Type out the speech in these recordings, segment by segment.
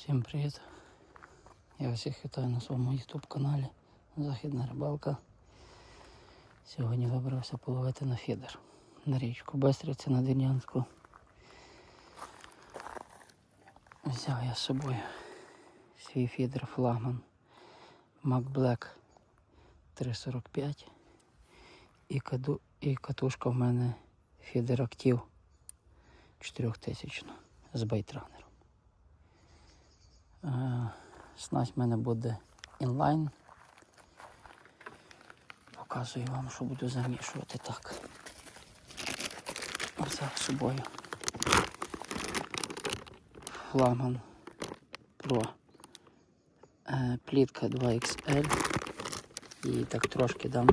Всім привіт! Я всіх вітаю на своєму YouTube каналі Західна рибалка. Сьогодні вибрався половити на фідер на річку Бестриця на Дернянську. Взяв я з собою свій фідер флагман Mac Black 345 і, каду, і катушка в мене фідер Актив 4000 з байтранером. Снасть в мене буде інлайн. Показую вам, що буду замішувати так. Взяв з собою флагман Pro. Е, Плітка 2XL. І так трошки дам.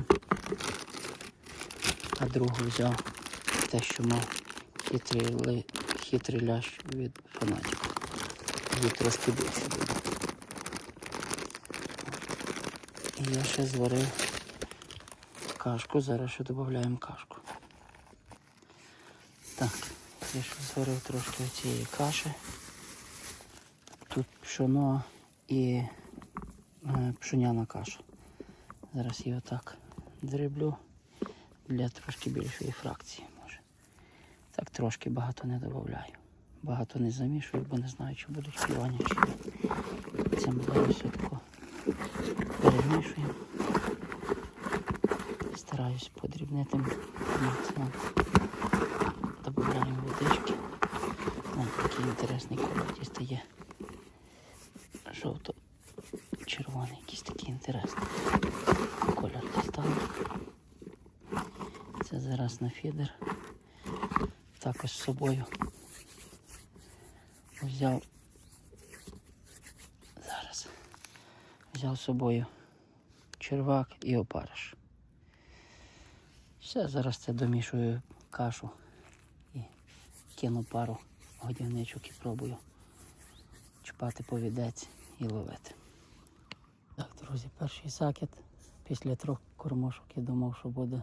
А другу взяв те, що мав хитрий, хитрий лящ від фанатіка. Її трошки більше буде. Я ще зварив кашку, зараз ще додаємо кашку. Так, я ще зварив трошки цієї каші. Тут пшоно і е, пшоняна каша. Зараз її отак дриблю для трошки більшої фракції може. Так трошки багато не додаю. Багато не замішую, бо не знаю, чи будуть клювання чи ні. Це зараз тако Стараюсь подрібнити максимум. Добавляємо водички. Ось такий інтересний колір дістає. Жовто-червоний, якийсь такий інтересний. Колір дістав. Це зараз на фідер. Також з собою взяв зараз. Взяв з собою червак і опариш. Все, зараз це домішую кашу і кину пару годівничок і пробую чіпати повідець і ловити. Так, друзі, перший закид. Після трьох кормушок я думав, що буде,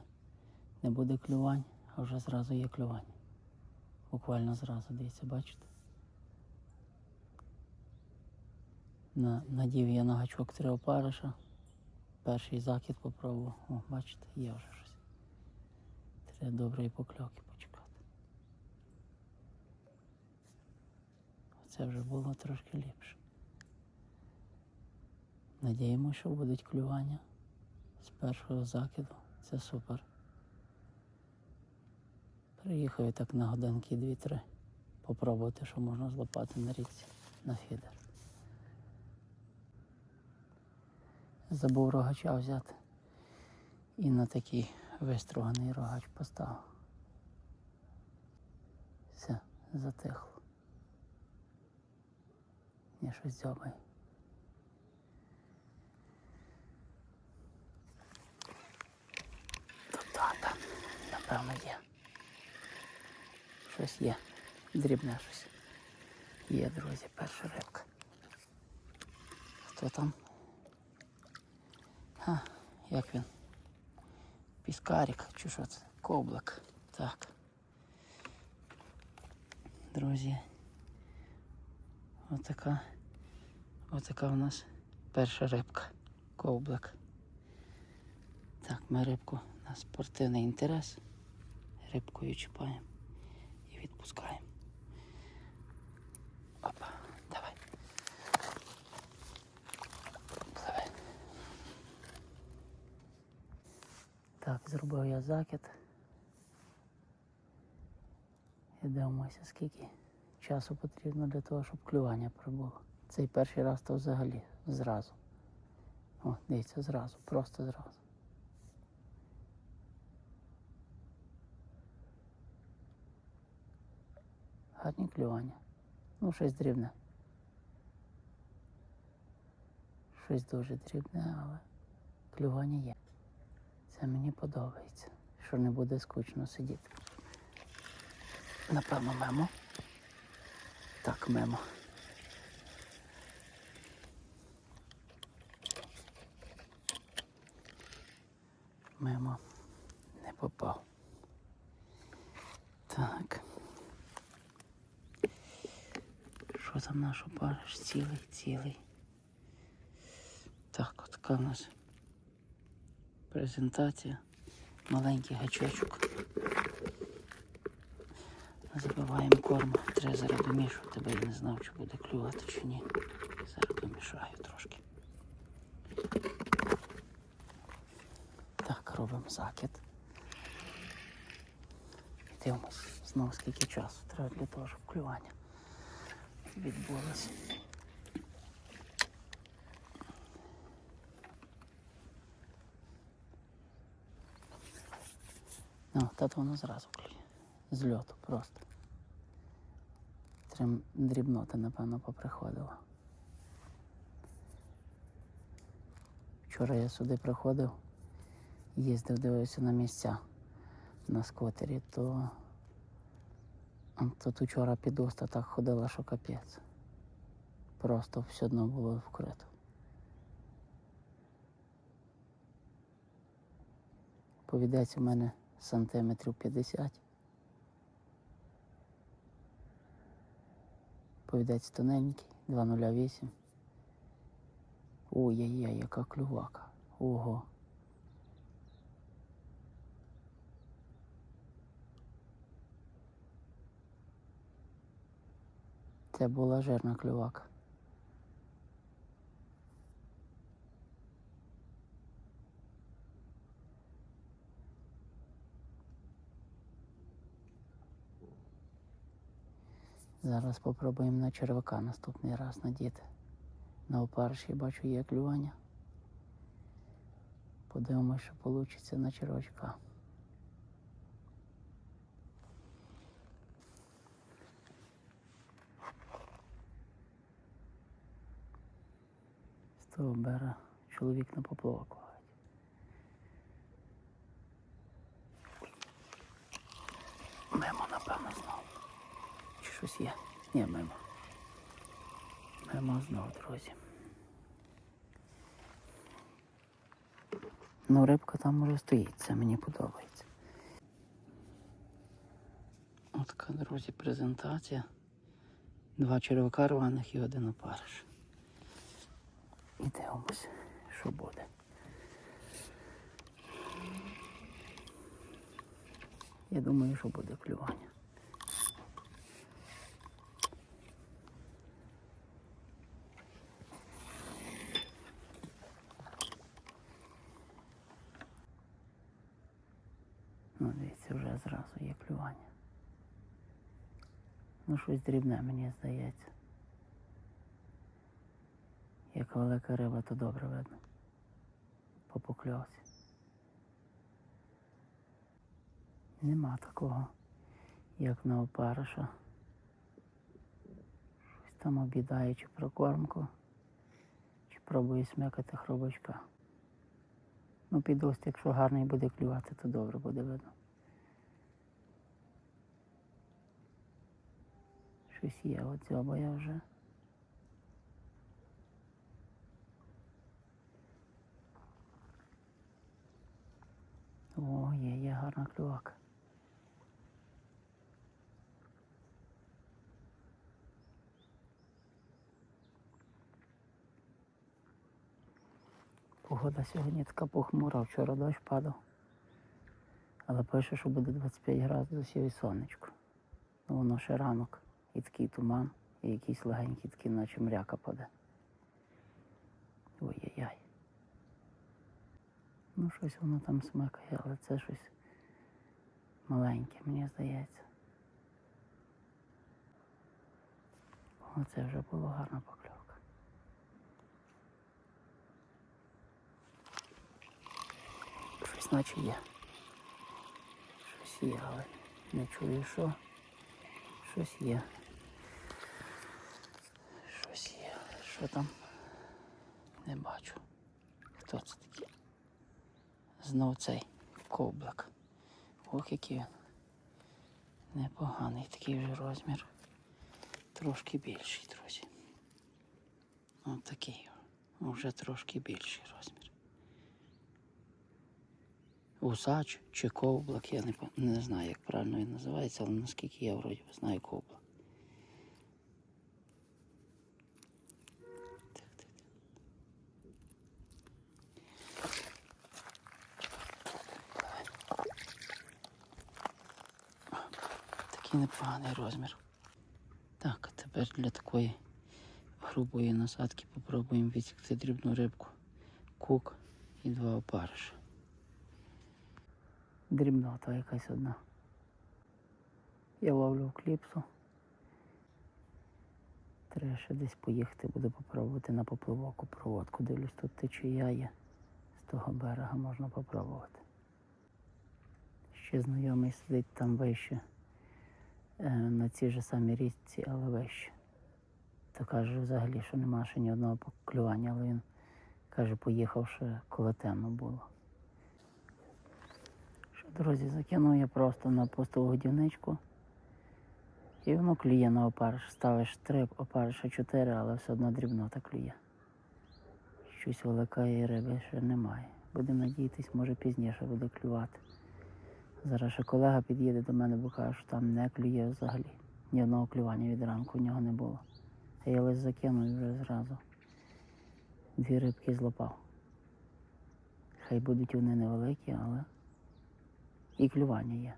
не буде клювань, а вже зразу є клювання. Буквально зразу, дивіться, бачите? На, надів я на гачок три опариша. Перший закид попробував. О, бачите, є вже щось. Треба доброї покльовки почекати. Це вже було трошки ліпше. Надіємося, що будуть клювання з першого закиду. Це супер. Приїхав так на годинки 2-3 попробувати, що можна злопати на річці на фідер. Забув рогача взяти і на такий виструганий рогач поставив. Все, затихло. Я щось так, так, напевно є. Щось є. Дрібне щось. Є, друзі, перша рибка. Хто там? А, як він? Піскарик чи що це? Коблик. Так. Друзі. Отака. Отака у нас перша рибка. Ковблик. Так, ми рибку на спортивний інтерес. Рибкою чіпаємо і відпускаємо. Так, зробив я закид. І дивимося, скільки часу потрібно для того, щоб клювання прибуло. Цей перший раз то взагалі зразу. О, дивіться, зразу, просто зразу. Гарні клювання. Ну, щось дрібне. Щось дуже дрібне, але клювання є. Це мені подобається, що не буде скучно сидіти. Напевно, мемо. Так, мемо. Мимо не попав. Так. Що там наш опариш? Цілий, цілий. Так, от така у нас презентація. Маленький гачочок. Забиваємо корм. Треба зараз бо я не знав, чи буде клювати чи ні. Зараз домішаю трошки. Так, робимо закид. Дивимось знову скільки часу треба для того, щоб клювання відбулося. Та то воно зразу клює. З льоту просто. Трим дрібнота, напевно, поприходила. Вчора я сюди приходив, їздив, дивився на місця на скотері, то тут вчора підоста так ходила, що капець. Просто все одно було вкрито. Повідець у мене сантиметрів 50. Повідець тоненький, 2,08. Ой-яй-яй, яка клювака. Ого. Це була жирна клювака. Зараз попробуємо на червака наступний раз надіти. На опариші бачу є клювання. Подивимось, що вийде на червачка. З того бера чоловік на поплавок ловить. Мимо, напевно, знову. Чи щось є? Ні, мимо. Мимо знову, друзі. Ну, рибка там уже стоїть, це мені подобається. От така, друзі, презентація. Два червака рваних і один опариш. І дивимось, що буде. Я думаю, що буде клювання. Дивіться, вже зразу є клювання. Ну, щось дрібне, мені здається. Як велика риба, то добре видно. По. Нема такого, як на опариша. Щось там обідає чи прокормку, чи пробує смикати хробачка. Ну, підост, якщо гарний буде клювати, то добре буде видно. Щось є, от дзьоба я вже. О, є, є гарна клювака. Погода сьогодні така похмура, вчора дощ падав. Але пише, що буде 25 градусів і сонечко. Ну, воно ще ранок. І такий туман, і якийсь легенький такий, наче мряка паде. Ой-яй-яй. Ну, щось воно там смикає, але це щось маленьке, мені здається. Оце вже було гарна покльовка. Щось наче є. Щось є, але не чую, що. Щось є. Щось є. Що там? Не бачу. Хто це такий? Знов цей ковблик. Ох, який він. Непоганий такий вже розмір. Трошки більший, друзі. Ось такий. Вже трошки більший розмір. Усач чи ковблак, я не, не знаю, як правильно він називається, але наскільки я вроді знаю ковблак. такий непоганий розмір. Так, а тепер для такої грубої насадки попробуємо відсікти дрібну рибку. Кук і два опариша. Дрібнота якась одна. Я ловлю кліпсу. Треба ще десь поїхати, буду попробувати на попливок у проводку. Дивлюсь, тут течія є. З того берега можна попробувати. Ще знайомий сидить там вище, на цій же самій річці, але вище. То каже взагалі, що нема ще ні одного поклювання, але він каже, поїхав ще коли темно було. Що, друзі, закинув я просто на пусту годівничку. І воно клює на опариш. Ставиш три, опариша чотири, але все одно дрібнота клює. Щось великої риби ще немає. Будемо надіятись, може пізніше буде клювати. Зараз ще колега під'їде до мене, бо каже, що там не клює взагалі. Ні одного клювання від ранку в нього не було. А я лише закинув вже зразу. Дві рибки злопав. Хай будуть вони невеликі, але і клювання є.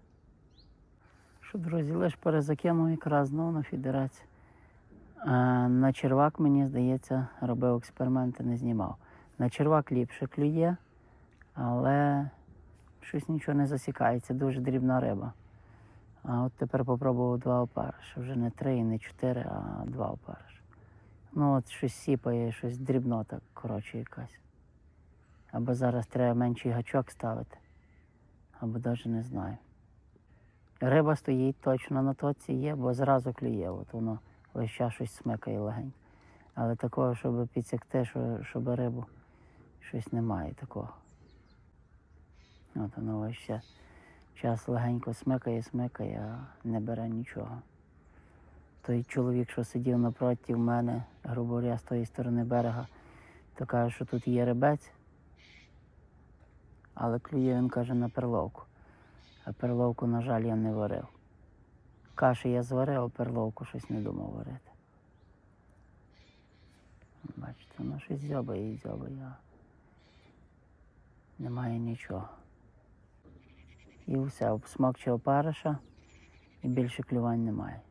Що, друзі, лише перезакинув якраз знову на фідерацію. А на червак, мені здається, робив експерименти, не знімав. На червак ліпше клює, але щось нічого не засікається, дуже дрібна риба. А от тепер попробував два опариша. Вже не три не чотири, а два опариша. Ну от щось сіпає, щось дрібнота, коротше, якась. Або зараз треба менший гачок ставити, або навіть не знаю. Риба стоїть точно на тоці є, бо зразу клює. От воно весь час щось смикає легенько. Але такого, щоб підсекти, щоб рибу, щось немає такого. От воно весь час, легенько смикає, смикає, а не бере нічого. Той чоловік, що сидів напроти в мене, грубо говоря, з тої сторони берега, то каже, що тут є рибець, але клює, він каже, на перловку. А перловку, на жаль, я не варив. Каші я зварив, а перловку щось не думав варити. Бачите, воно щось зьобає і зьобає, немає нічого. І все, обсмокче опариша і більше клювань немає.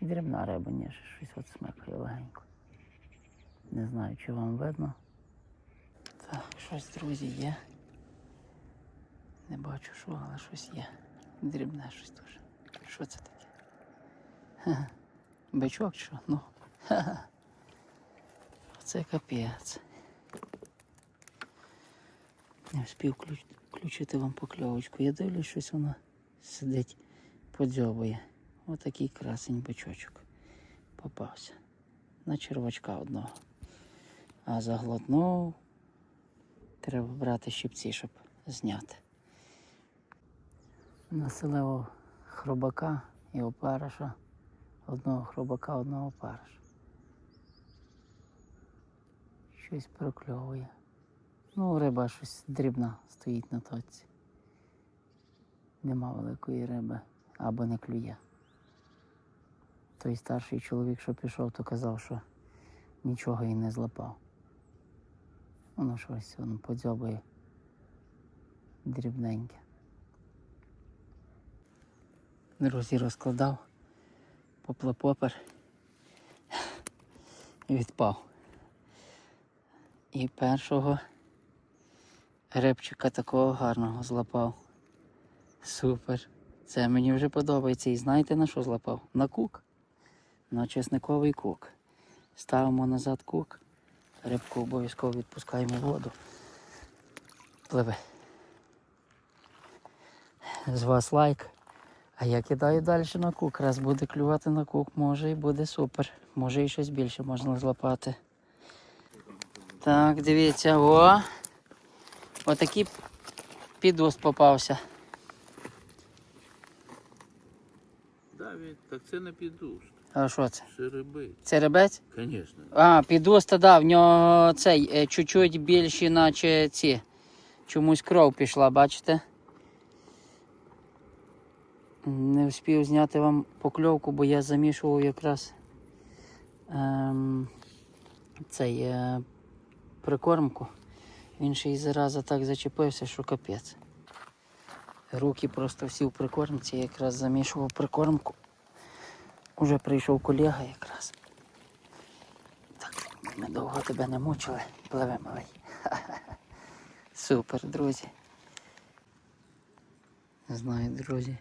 Дрібна риба, ніж щось от смикає легенько. Не знаю, чи вам видно. Так, щось, друзі, є. Не бачу, що, але щось є. Дрібне щось дуже. Що це таке? Ха-ха. Бичок що? Ну. Ха-ха. Це капець. Не встиг включити вам покльовочку. Я дивлюсь, щось воно сидить, подзьобує. Отакий красень бичочок. Попався. На червачка одного. А заглотнув. Треба брати щипці, щоб зняти. Населив хробака і опариша. Одного хробака, одного опариша. Щось прокльовує. Ну, риба щось дрібна стоїть на тоці. Нема великої риби або не клює. Той старший чоловік, що пішов, то казав, що нічого і не злапав. Воно щось воно подзьобує дрібненьке. Друзі, розкладав поплапопер і відпав. І першого рибчика такого гарного злапав. Супер. Це мені вже подобається. І знаєте на що злапав? На кук. На чесниковий кук. Ставимо назад кук. Рибку обов'язково відпускаємо в воду. Пливе. З вас лайк. А я кидаю далі на кук. Раз буде клювати на кук, може і буде супер. Може і щось більше можна злапати. Так, дивіться, о. Отакий підуст попався. Давід, так це не підуст, А що це? це рибець. Звісно. А, підуста, да, в нього цей е, чуть-чуть більші, наче ці. Чомусь кров пішла, бачите? Не встиг зняти вам покльовку, бо я замішував якраз ем, цей е, прикормку. Він ще й зараза так зачепився, що капець. Руки просто всі в прикормці, я якраз замішував прикормку. Уже прийшов колега якраз. Так, ми довго тебе не мучили. Пливе малий. Супер, друзі. Не знаю, друзі,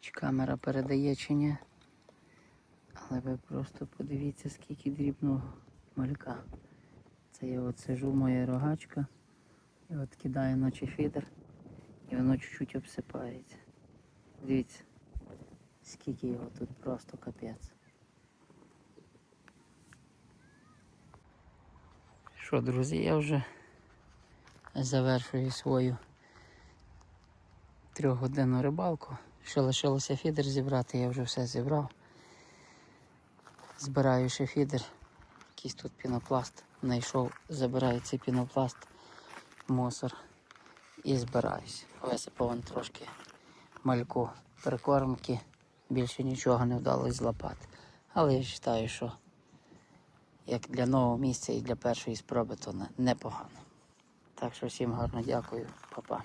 чи камера передає чи ні. Але ви просто подивіться, скільки дрібного малька. Це я от сижу, моя рогачка, і от кидаю ночі фідер, і воно чуть-чуть обсипається. Дивіться, скільки його тут просто капець. Що, друзі, я вже завершую свою трьохгодинну рибалку. Ще лишилося фідер зібрати, я вже все зібрав. Збираю ще фідер, якийсь тут пінопласт. Знайшов, забираю цей пінопласт, мусор і збираюсь. Висипав вон трошки мальку прикормки, більше нічого не вдалося злапати. Але я вважаю, що як для нового місця і для першої спроби, то непогано. Так що всім гарно дякую, Па-па.